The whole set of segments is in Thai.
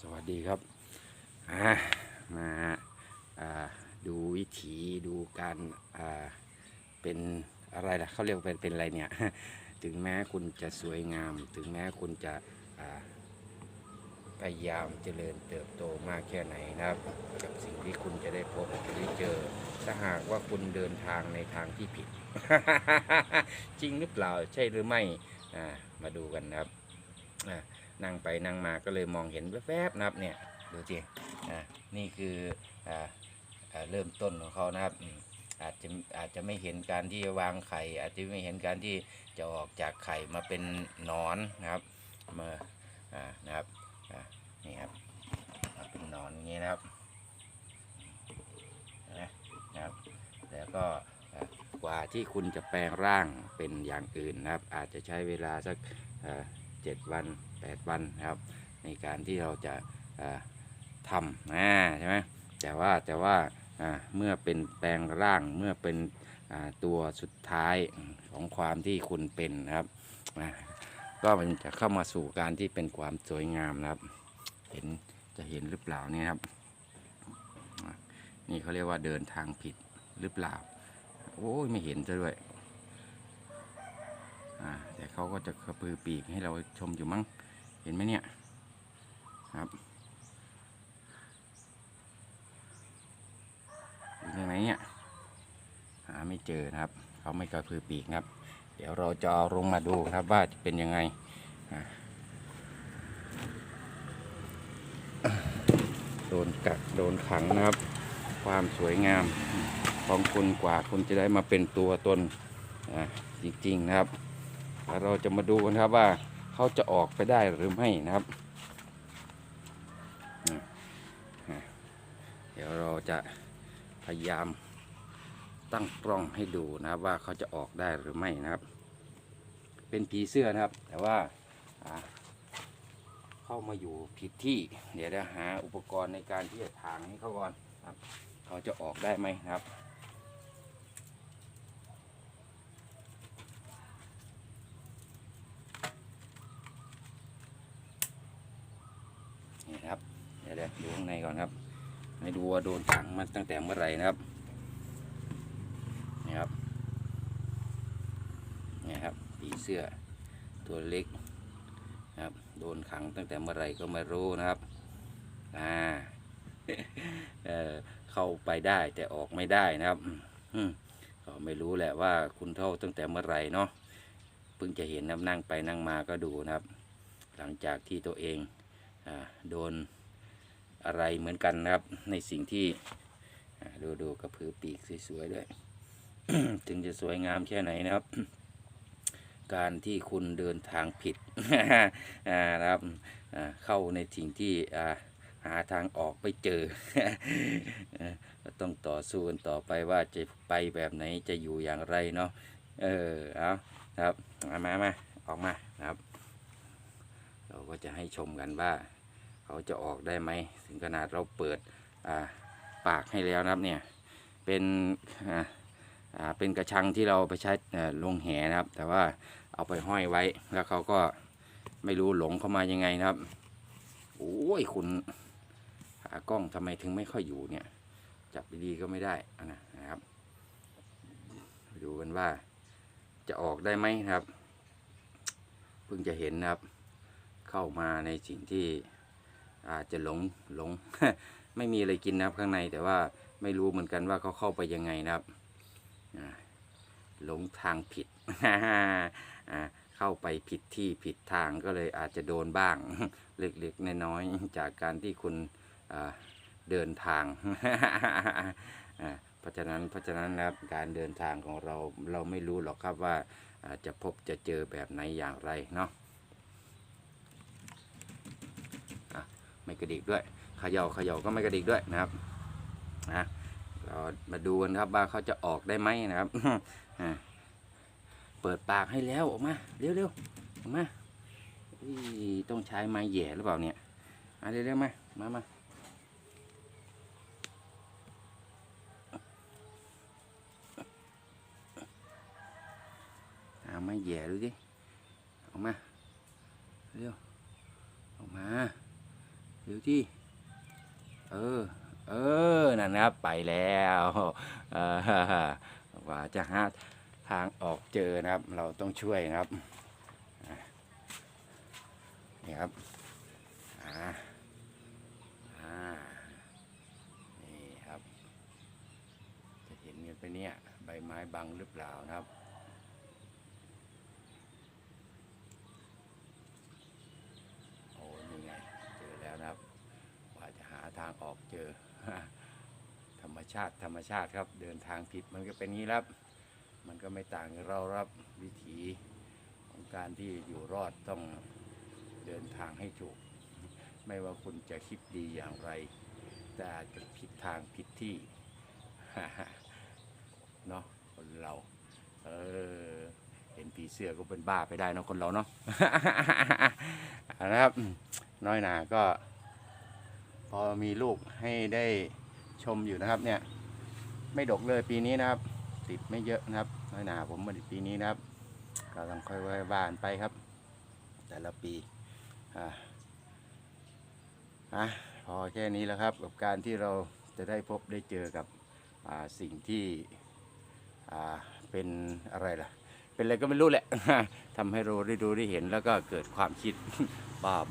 สวัสดีครับมาดูวิถีดูการเป็นอะไรล่ะเขาเรียกเป็นเป็นอะไรเนี่ย ถึงแม้คุณจะสวยงาม ถึงแม้คุณจะพยายามเจริญเติบโตมากแค่ไหนนะครับ กับสิ่งที่คุณจะได้พบจะได้เจอ ถ้าหากว่าคุณเดินทางในทางที่ผิด จริงหรือเปล่าใช่หรือไม่มาดูกันนะครับ นั่งไปนั่งมาก็เลยมองเห็นแวบๆนะครับเนี่ยดูสิอ่านี่คืออ่าเริ่มต้นของเขานะครับอาจจะอาจจะไม่เห็นการที่วางไข่ อาจจะไม่เห็นการที่จะออกจากไข่มาเป็นนอนนะครับมาอ่านะครับอ่านี่ครับมาเป็นนอนอย่างนี้นะครับนะครับแล้วก็กว่าที่คุณจะแปลงร่างเป็นอย่างอื่นนะครับ อาจจะใช้เวลาสัก อ่าเจ็ดวันแปดวันนะครับ ในการที่เราจะทำนะใช่ไหมแต่ว่าแต่ว่าเมื่อเป็นแปลงร่างเมื่อเป็นตัวสุดท้ายของความที่คุณเป็นนะครับ ก็มันจะเข้ามาสู่การที่เป็นความสวยงามนะครับ เห็นจะเห็นหรือเปล่านี่ครับ นี่เขาเรียกว่าเดินทางผิดหรือเปล่า โอ้ยไม่เห็นซะด้วย อ่าแต่เขาก็จะกระพือปีกให้เราชมอยู่มั้ง เห็นไหมเนี่ย ครับอยู่ตรงไหนเนี่ย หาไม่เจอนะครับ เขาไม่กระพือปีกครับ เดี๋ยวเราจะเอาลงมาดูครับว่าจะเป็นยังไงโดนกักโดนขังนะครับ ความสวยงามของคุณกว่าคุณจะได้มาเป็นตัวตนจริง ๆ นะครับ เราจะมาดูกันครับว่าเขาจะออกไปได้หรือไม่นะครับเดี๋ยวเราจะพยายามตั้งกล้องให้ดูนะครับว่าเขาจะออกได้หรือไม่นะครับ เป็นผีเสื้อนะครับ แต่ว่าเข้ามาอยู่ผิดที่ เดี๋ยวจะหาอุปกรณ์ในการที่จะถางให้เขาก่อนครับ เขาจะออกได้ไหมครับ นี่นะครับ เดี๋ยวเดี๋ยวดูข้างในก่อนครับให้ดูว่าโดนถังมาตั้งแต่เมื่อไหร่นะครับนี่ครับนี่ครับผีเสื้อตัวเล็กนะครับ โดนขังตั้งแต่เมื่อไหร่ก็ไม่รู้นะครับอ่าเออเข้าไปได้แต่ออกไม่ได้นะครับก็ไม่รู้แหละว่าคุณเท่าตั้งแต่เมื่อไหร่เนาะเพิ่งจะเห็นนะนั่งไปนั่งมาก็ดูนะครับ หลังจากที่ตัวเองอ่าโดน อะไรเหมือนกันนะครับ ในสิ่งที่ดูดูกระพือปีกสวยๆด้วย ถึงจะสวยงามแค่ไหนนะครับ การที่คุณเดินทางผิดนะครับเข้าในสิ่งที่หาทางออกไม่เจอ ต้องต่อสู้กันต่อไปว่าจะไปแบบไหนจะอยู่อย่างไรเนาะเออเอาครับมามาออกมานะครับ เราก็จะให้ชมกันว่า เขาจะออกได้ไหมถึงขนาดเราเปิดปากให้แล้วนะครับเนี่ยเป็นเป็นกระชังที่เราไปใช้ลงแหนะครับ แต่ว่าเอาไปห้อยไว้แล้วเขาก็ไม่รู้หลงเข้ามายังไงนะครับโอ้ยคุณหากล้องทำไมถึงไม่ค่อยอยู่เนี่ย จับดีๆก็ไม่ได้อะนะนะครับ ดูกันว่าจะออกได้ไหมนะครับ เพิ่งจะเห็นนะครับ เข้ามาในสิ่งที่ อาจจะหลงหลง ไม่มีอะไรกินนะครับข้างในแต่ว่าไม่รู้เหมือนกันว่าเขาเข้าไปยังไงนะครับหลงทางผิดเข้าไปผิดที่ผิดทางก็เลยอาจจะโดนบ้าง เล็กๆน้อยๆจากการที่คุณเดินทางเพราะฉะนั้นเพราะฉะนั้นนะครับการเดินทางของเราเราไม่รู้หรอกครับว่าจะพบจะเจอแบบไหนอย่างไรเนาะ ไม่กระดิกด้วยเขย่าเขย่าก็ไม่กระดิกด้วยนะครับนะเรามาดูกันครับว่าเขาจะออกได้ไหมนะครับอ่าเปิดปากให้แล้วออกมาเร็วเร็วๆออกมาต้องใช้ไม้แหย่หรือเปล่าเนี่ยมาเร็วเร็วๆมามามาเอาไม้แหย่ดูสิออกมาเร็วออกมา ดูที่เออ เออ นั่นนะครับ ไปแล้วอ่าจะหาทางออกเจอนะครับ เราต้องช่วยนะครับ นี่ครับ อ่า อ่า นี่ครับ จะเห็นกันไปเนี่ย ใบไม้บังหรือเปล่านะครับ โอ้นี่ไง เจอแล้วนะครับ ว่าจะหา ทางออกเจอ ธรรมชาติธรรมชาติครับ เดินทางผิดมันก็เป็นงี้ครับ มันก็ไม่ต่างกับเรารับวิถีของการที่อยู่รอดต้องเดินทางให้ถูก ไม่ว่าคุณจะคิดดีอย่างไร แต่อาจจะผิดทางผิดที่เนาะคนเรา เออเห็นผีเสื้อก็เป็นบ้าไปได้เนาะคนเราเนาะเอาละครับ น้อยหนาก็ อมีลูกให้ได้ชมอยู่นะครับ เนี่ย ไม่ดกเลยปีนี้นะครับ ติดไม่เยอะนะครับน้อยหนาผมมาปีนี้นะครับก็ต้องค่อยๆว่านไปครับ แต่ละปีอ่าอะพอแค่นี้แล้วครับ กับการที่เราจะได้พบได้เจอกับสิ่งที่อ่าเป็นอะไรล่ะ เป็นอะไรก็ไม่รู้แหละทำให้เราได้ดูได้เห็นแล้วก็เกิดความคิด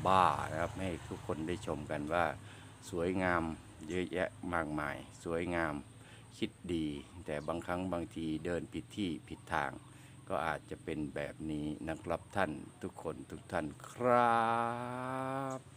บ้าๆนะครับ ให้ทุกคนได้ชมกันว่า สวยงามเยอะแยะมากมาย สวยงามคิดดี แต่บางครั้งบางทีเดินผิดที่ผิดทาง ก็อาจจะเป็นแบบนี้นะครับท่านทุกคนทุกท่านครับ